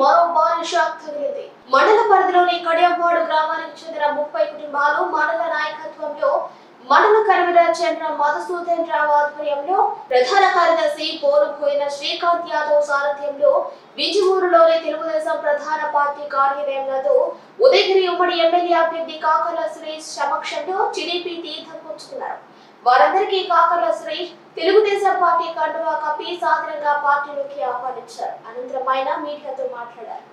మరో భారీ షాక్ తగిలింది మండల పరిధిలోని కడియంపాడు గ్రామానికి చెందిన ముప్పై కుటుంబాలు మండల నాయకత్వంలో మండల కన్వీనర్ చంద్ర మధుసూదన్ రావు ఆధ్వర్యంలో ప్రధాన కార్యదర్శి పోరుపోయిన శ్రీకాంత్ యాదవ్ సారథ్యంలో విజయమూరులోని తెలుగుదేశం ప్రధాన పార్టీ కార్యాలయం నందు ఉదయగిరి ఉమ్మడి ఎమ్మెల్యే అభ్యర్థి కాకర్ల సురేష్ సమక్షంలో టీడీపీ తీర్థం పుచ్చుకున్నారు. వారందరికీ కాకర్ల సురేష్ తెలుగుదేశం పార్టీ కండువా కప్పి సాధారణంగా పార్టీలోకి ఆహ్వానించారు. ఆయన మీడియాతో మాట్లాడారు.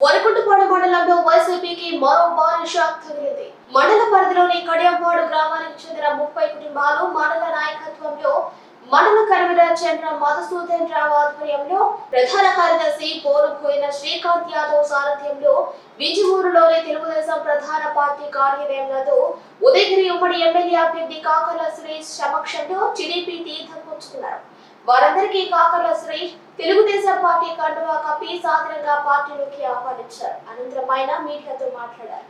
వరకుంటపాడు మండలంలో వైసీపీకి మరో భారీ షాక్ తగిలింది. మండల పరిధిలోని కడియంపాడు గ్రామానికి చెందిన ముప్పై కుటుంబాలు మండల నాయకత్వంలో మండల కన్వీనర్ చంద్ర మధుసూదన్ రావు ఆధ్వర్యంలో ప్రధాన కార్యదర్శి పోరుపోయిన శ్రీకాంత్ యాదవ్ సారథ్యంలో విజయమూరులోని తెలుగుదేశం ప్రధాన పార్టీ కార్యాలయంలో ఉదయగిరి ఉమ్మడి ఎమ్మెల్యే అభ్యర్థి కాకర్ల సురేష్ సమక్షంలో టీడీపీ తీర్థం పుచ్చుకున్నారు. వారందరికీ కాకర్ల శ్రీ తెలుగుదేశం పార్టీ కండువా కప్పి సాధారణంగా పార్టీలోకి ఆహ్వానించారు. అనంతరం ఆయన మీడియాతో మాట్లాడారు.